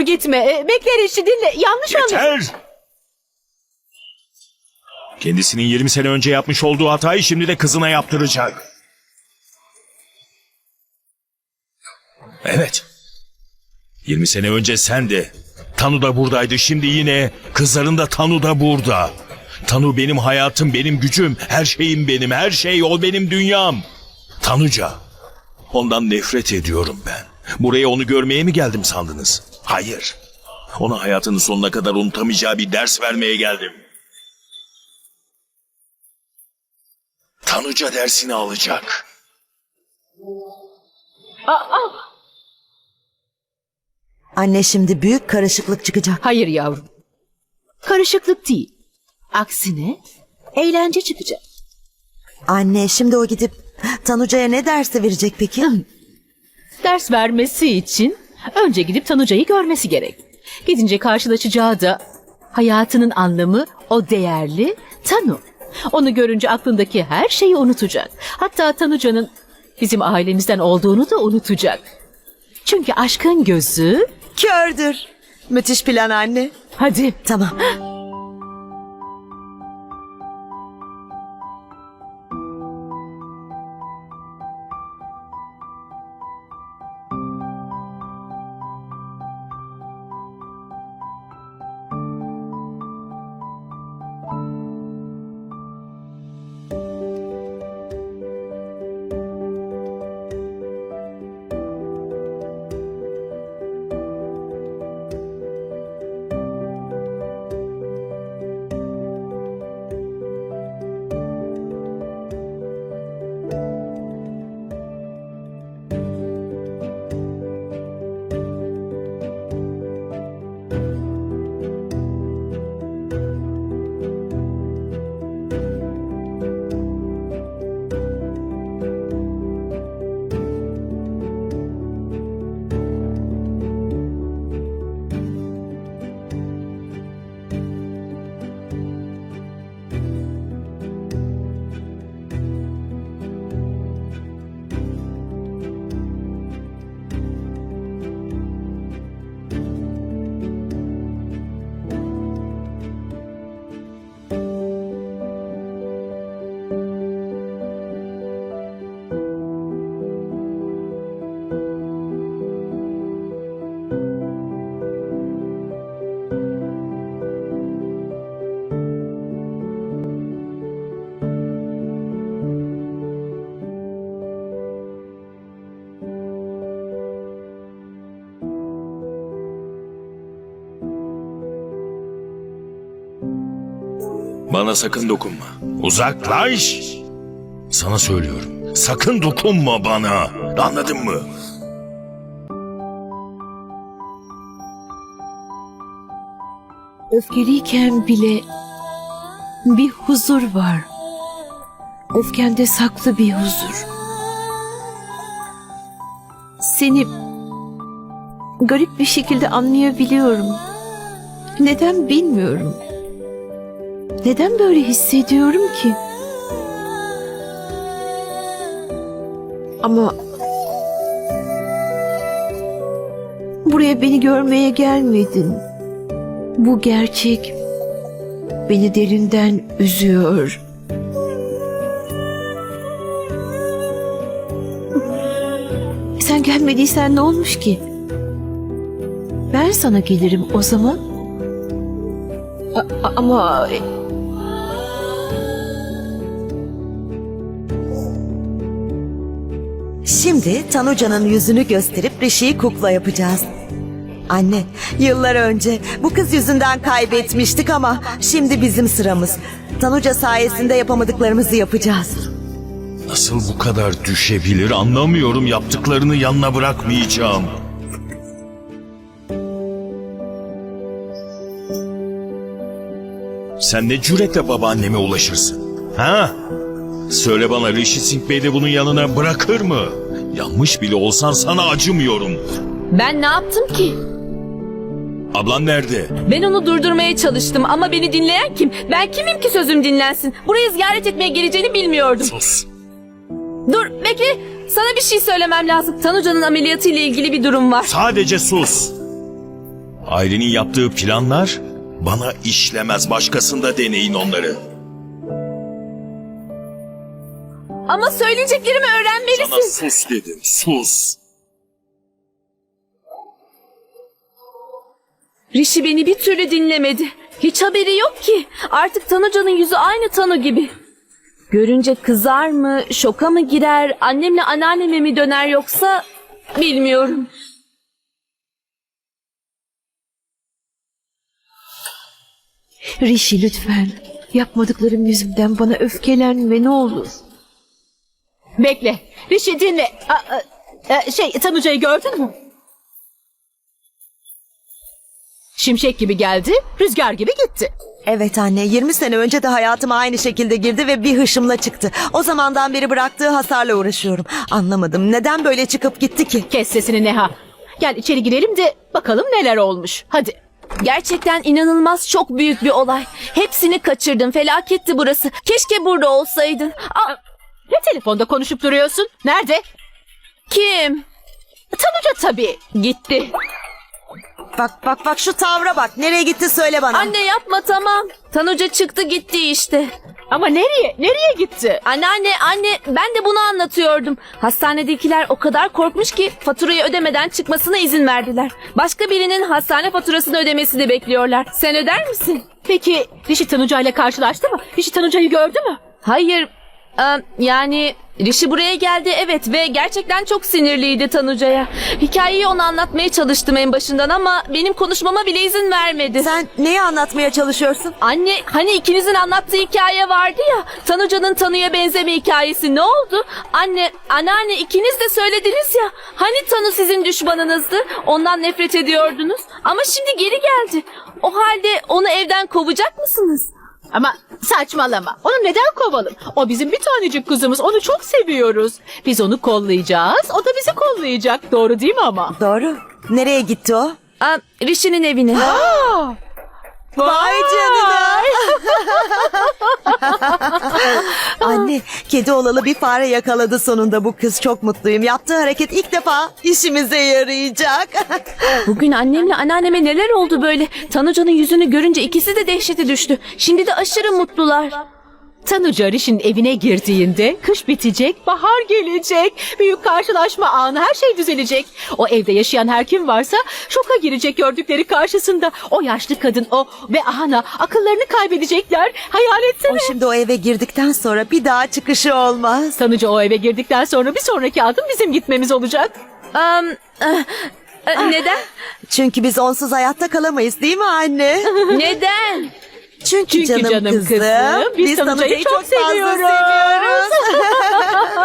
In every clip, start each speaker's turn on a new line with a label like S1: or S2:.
S1: olur gitme. E, bekle Rişi dinle. Yanlış anladın.
S2: Yeter! Kendisinin 20 sene önce yapmış olduğu hatayı şimdi de kızına yaptıracak. Evet. 20 sene önce sen de. Tanu da buradaydı. Şimdi yine kızların da Tanu da burada. Tanu benim hayatım, benim gücüm, her şeyim benim, her şey o benim dünyam. Tanuca. Ondan nefret ediyorum ben. Buraya onu görmeye mi geldim sandınız? Hayır. Ona hayatının sonuna kadar unutamayacağı bir ders vermeye geldim. Tanuca dersini alacak.
S3: Anne şimdi büyük karışıklık çıkacak.
S1: Hayır yavrum. Karışıklık değil. Aksine eğlence çıkacak.
S3: Anne şimdi o gidip Tanuca'ya ne dersi verecek peki?
S1: Ders vermesi için önce gidip Tanuca'yı görmesi gerek. Gidince karşılaşacağı da hayatının anlamı o değerli Tanu. Onu görünce aklındaki her şeyi unutacak. Hatta Tanuca'nın bizim ailemizden olduğunu da unutacak. Çünkü aşkın gözü...
S3: Kördür. Müthiş plan anne.
S1: Hadi
S3: Tamam.
S2: Bana sakın dokunma. Uzaklaş. Sana söylüyorum. Sakın dokunma bana. Anladın mı?
S1: öfkeliyken bile bir huzur var. Öfkende saklı bir huzur. Seni garip bir şekilde anlayabiliyorum. Neden bilmiyorum. Neden böyle hissediyorum ki? Ama buraya beni görmeye gelmedin. Bu gerçek beni derinden üzüyor. Sen gelmediysen ne olmuş ki? Ben sana gelirim o zaman. A- ama
S3: Şimdi Tanuca'nın yüzünü gösterip Rişi'yi kukla yapacağız. Anne, yıllar önce bu kız yüzünden kaybetmiştik ama şimdi bizim sıramız. Tanuca sayesinde yapamadıklarımızı yapacağız.
S2: Nasıl bu kadar düşebilir anlamıyorum. Yaptıklarını yanına bırakmayacağım. Sen ne cüretle babaanneme ulaşırsın? Ha? Söyle bana Rishi Singh Bey de bunun yanına bırakır mı? Yanmış bile olsan sana acımıyorum.
S4: Ben ne yaptım ki?
S2: Ablan nerede?
S4: Ben onu durdurmaya çalıştım ama beni dinleyen kim? Ben kimim ki sözüm dinlensin? Burayı ziyaret etmeye geleceğini bilmiyordum.
S2: Sus.
S4: Dur bekle. Sana bir şey söylemem lazım. Tanuca'nın ameliyatı ile ilgili bir durum var.
S2: Sadece sus. Ailenin yaptığı planlar bana işlemez. Başkasında deneyin onları.
S4: Ama söyleyeceklerimi
S2: Sana
S4: öğrenmelisin.
S2: sus dedim. Sus.
S4: Rishi beni bir türlü dinlemedi. Hiç haberi yok ki. Artık Tanuca'nın yüzü aynı Tanu gibi. Görünce kızar mı, şoka mı girer, annemle anneanneme mi döner yoksa bilmiyorum.
S5: Rişi lütfen. Yapmadıklarım yüzünden bana öfkelenme ne olur.
S6: Bekle. Rişi dinle. Aa, aa, e, şey Tanuca'yı gördün mü? Şimşek gibi geldi, rüzgar gibi gitti.
S3: Evet anne 20 sene önce de hayatıma aynı şekilde girdi ve bir hışımla çıktı. O zamandan beri bıraktığı hasarla uğraşıyorum. Anlamadım neden böyle çıkıp gitti ki?
S6: Kes sesini Neha. Gel içeri girelim de bakalım neler olmuş. Hadi.
S4: Gerçekten inanılmaz çok büyük bir olay. Hepsini kaçırdım. Felaketti burası. Keşke burada olsaydın. Aa,
S6: Ne telefonda konuşup duruyorsun? Nerede?
S4: kim?
S6: Tanuca tabii. Gitti.
S3: Bak bak bak şu tavra bak nereye gitti söyle bana.
S4: Anne yapma tamam. Tanuca çıktı gitti işte.
S6: Ama nereye? Nereye gitti?
S4: Anneanne anne ben de bunu anlatıyordum. Hastanedekiler o kadar korkmuş ki faturayı ödemeden çıkmasına izin verdiler. Başka birinin hastane faturasını ödemesini bekliyorlar. Sen öder misin?
S6: Peki Rişi Tanuca ile karşılaştı mı? Rişi Tanuca'yı gördü mü?
S4: Hayır. Ee, yani Rişi buraya geldi evet ve gerçekten çok sinirliydi Tanuca'ya. Hikayeyi ona anlatmaya çalıştım en başından ama benim konuşmama bile izin vermedi.
S3: Sen neyi anlatmaya çalışıyorsun?
S4: Anne hani ikinizin anlattığı hikaye vardı ya. Tanuca'nın Tanu'ya benzeme hikayesi ne oldu? Anne, anneanne ikiniz de söylediniz ya. Hani Tanu sizin düşmanınızdı? Ondan nefret ediyordunuz. Ama şimdi geri geldi. O halde onu evden kovacak mısınız?
S6: Ama saçmalama. Onu neden kovalım? O bizim bir tanecik kızımız. Onu çok seviyoruz. Biz onu kollayacağız. O da bizi kollayacak. Doğru değil mi ama?
S3: Doğru. Nereye gitti o?
S4: Aa, Rishi'nin evine.
S3: Vay canına. Anne, kedi olalı bir fare yakaladı sonunda bu kız. Çok mutluyum. Yaptığı hareket ilk defa işimize yarayacak.
S4: Bugün annemle anneanneme neler oldu böyle? Tanuca'nın yüzünü görünce ikisi de dehşete düştü. Şimdi de aşırı mutlular.
S6: Tanuca Riş'in evine girdiğinde kış bitecek, bahar gelecek. Büyük karşılaşma anı her şey düzelecek. O evde yaşayan her kim varsa şoka girecek gördükleri karşısında. O yaşlı kadın o ve Ahana akıllarını kaybedecekler. Hayal etsene.
S3: o şimdi o eve girdikten sonra bir daha çıkışı olmaz.
S6: Tanuca o eve girdikten sonra bir sonraki adım bizim gitmemiz olacak.
S4: Am, eh, eh, neden?
S3: Çünkü biz onsuz hayatta kalamayız değil mi anne?
S4: Neden?
S3: Çünkü,
S6: Çünkü
S3: canım,
S6: canım
S3: kızım,
S6: kızım, biz
S3: biz
S6: Tanuca'yı çok
S3: çok
S6: seviyoruz.
S3: seviyoruz.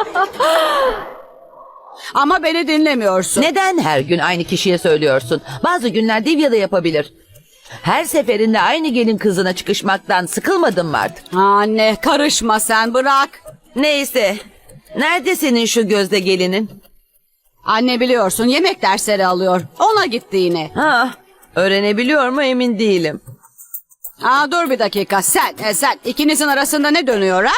S7: Ama beni dinlemiyorsun.
S8: Neden her gün aynı kişiye söylüyorsun? Bazı günler Divya da yapabilir. Her seferinde aynı gelin kızına çıkışmaktan sıkılmadın mı artık?
S7: Anne karışma sen bırak.
S8: Neyse. Nerede senin şu gözde gelinin?
S7: Anne biliyorsun yemek dersleri alıyor. Ona gitti yine.
S8: Ha, öğrenebiliyor mu emin değilim.
S7: Aa, dur bir dakika sen e, sen ikinizin arasında ne dönüyor ha?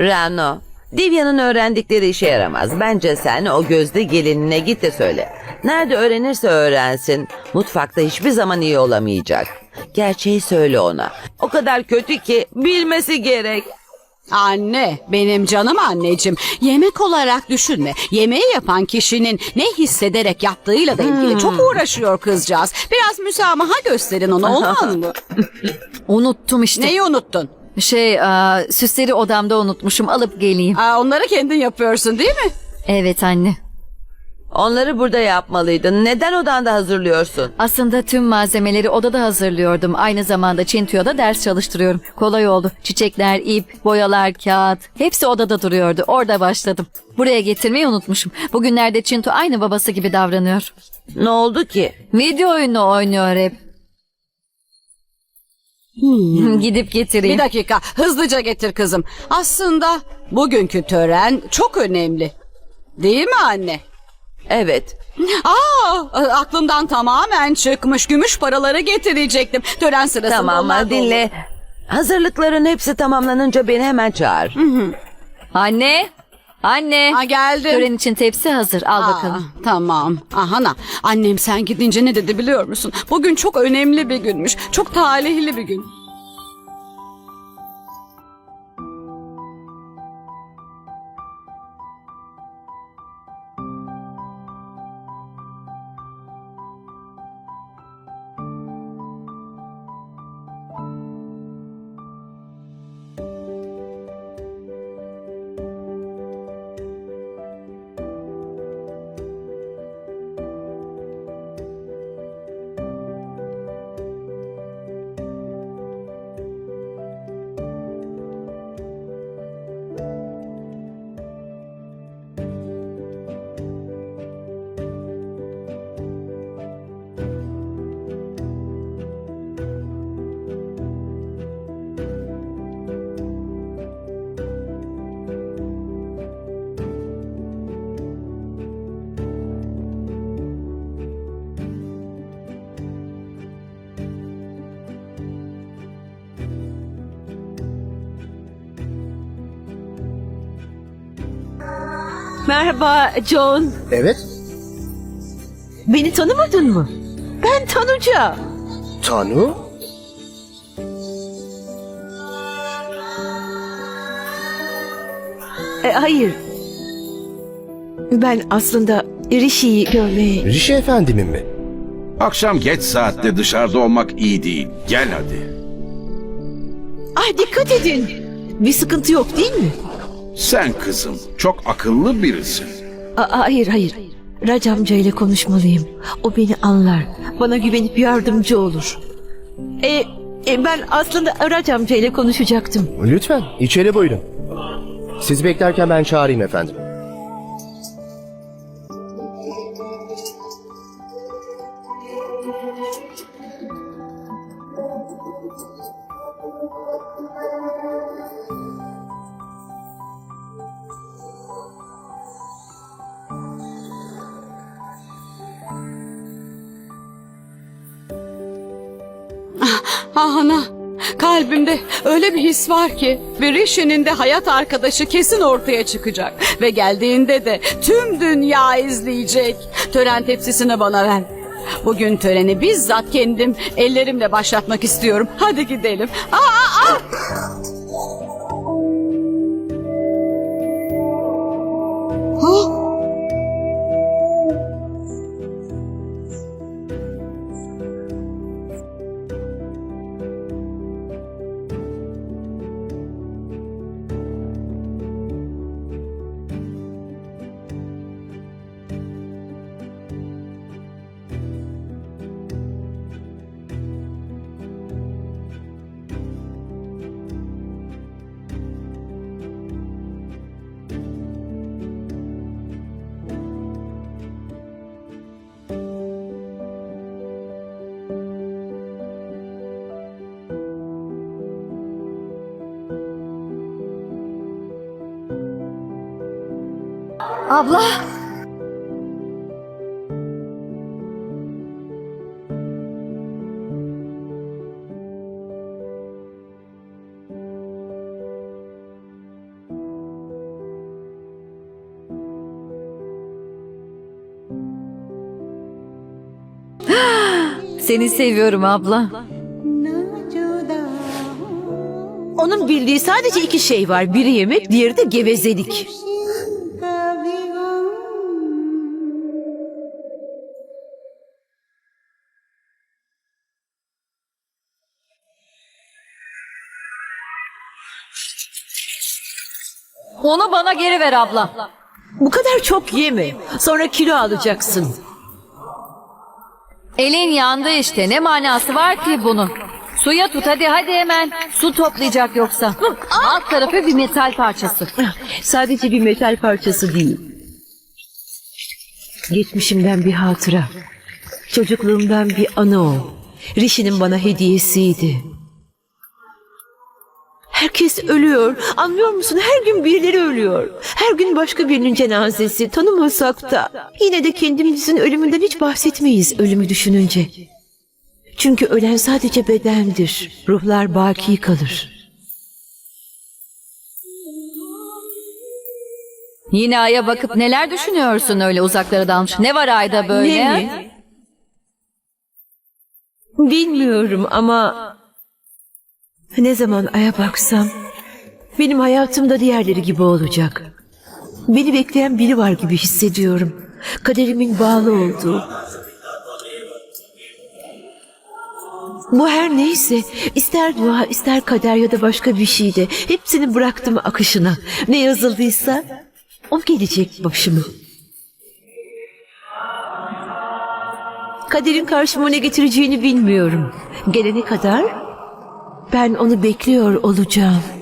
S8: Rano, Divya'nın öğrendikleri işe yaramaz. Bence sen o gözde gelinine git de söyle. Nerede öğrenirse öğrensin. Mutfakta hiçbir zaman iyi olamayacak. Gerçeği söyle ona. O kadar kötü ki bilmesi gerek.
S7: Anne benim canım anneciğim yemek olarak düşünme. Yemeği yapan kişinin ne hissederek yaptığıyla da ilgili çok uğraşıyor kızcağız. Biraz müsamaha gösterin ona olmaz mı?
S5: Unuttum işte.
S7: Neyi unuttun?
S5: Şey aa, süsleri odamda unutmuşum alıp geleyim.
S7: Aa, onları kendin yapıyorsun değil mi?
S5: Evet anne.
S8: Onları burada yapmalıydın. Neden odanda hazırlıyorsun?
S5: Aslında tüm malzemeleri odada hazırlıyordum. Aynı zamanda Çintu'ya ders çalıştırıyorum. Kolay oldu. Çiçekler, ip, boyalar, kağıt. Hepsi odada duruyordu. Orada başladım. Buraya getirmeyi unutmuşum. Bugünlerde Çintu aynı babası gibi davranıyor.
S8: Ne oldu ki?
S5: Video oyunu oynuyor hep. Gidip getireyim.
S7: Bir dakika hızlıca getir kızım. Aslında bugünkü tören çok önemli. Değil mi anne?
S8: Evet.
S7: Aa, aklımdan tamamen çıkmış. Gümüş paraları getirecektim. Tören sırasında
S8: Tamam
S7: onlar da
S8: dinle. Hazırlıkların hepsi tamamlanınca beni hemen çağır.
S5: Anne, Anne.
S7: Ha geldim.
S5: Tören için tepsi hazır. Al
S7: Aa,
S5: bakalım.
S7: Tamam. Ahana annem sen gidince ne dedi biliyor musun? Bugün çok önemli bir günmüş. Çok talihli bir gün.
S1: Merhaba John.
S9: Evet.
S1: Beni tanımadın mı? Ben Tanuca.
S9: Tanu?
S1: E, hayır. Ben aslında Rishi'yi görmeye...
S9: Rişi efendimin mi?
S10: Akşam geç saatte dışarıda olmak iyi değil. Gel hadi.
S1: Ay dikkat edin. Bir sıkıntı yok değil mi?
S10: Sen kızım çok akıllı birisin.
S1: A- hayır hayır. Rac amca ile konuşmalıyım. O beni anlar. Bana güvenip yardımcı olur. E, e, ben aslında Rac amca ile konuşacaktım.
S9: Lütfen içeri buyurun. Siz beklerken ben çağırayım efendim.
S7: Ahana kalbimde öyle bir his var ki Rishi'nin de hayat arkadaşı kesin ortaya çıkacak. Ve geldiğinde de tüm dünya izleyecek. Tören tepsisini bana ver. Bugün töreni bizzat kendim ellerimle başlatmak istiyorum. Hadi gidelim. Aa, aa! Huh?
S5: Abla. Seni seviyorum abla.
S1: Onun bildiği sadece iki şey var. Biri yemek, diğeri de gevezelik.
S5: Onu bana geri ver abla.
S1: Bu kadar çok yeme. Sonra kilo alacaksın.
S5: Elin yandı işte. Ne manası var ki bunun? Suya tut hadi hadi hemen. Su toplayacak yoksa. Alt tarafı bir metal parçası.
S1: Sadece bir metal parçası değil. Geçmişimden bir hatıra. Çocukluğumdan bir anı o. Rishi'nin bana hediyesiydi. Herkes ölüyor. Anlıyor musun? Her gün birileri ölüyor. Her gün başka birinin cenazesi. Tanımasak da. Yine de kendimizin ölümünden hiç bahsetmeyiz ölümü düşününce. Çünkü ölen sadece bedendir. Ruhlar baki kalır.
S5: Yine aya bakıp neler düşünüyorsun öyle uzaklara dalmış? Ne var ayda böyle?
S1: Ne mi? Bilmiyorum ama ne zaman aya baksam benim hayatım da diğerleri gibi olacak. Beni bekleyen biri var gibi hissediyorum. Kaderimin bağlı olduğu. Bu her neyse, ister dua, ister kader ya da başka bir şey de hepsini bıraktım akışına. Ne yazıldıysa o gelecek başıma. Kaderin karşıma ne getireceğini bilmiyorum. Gelene kadar ben onu bekliyor olacağım.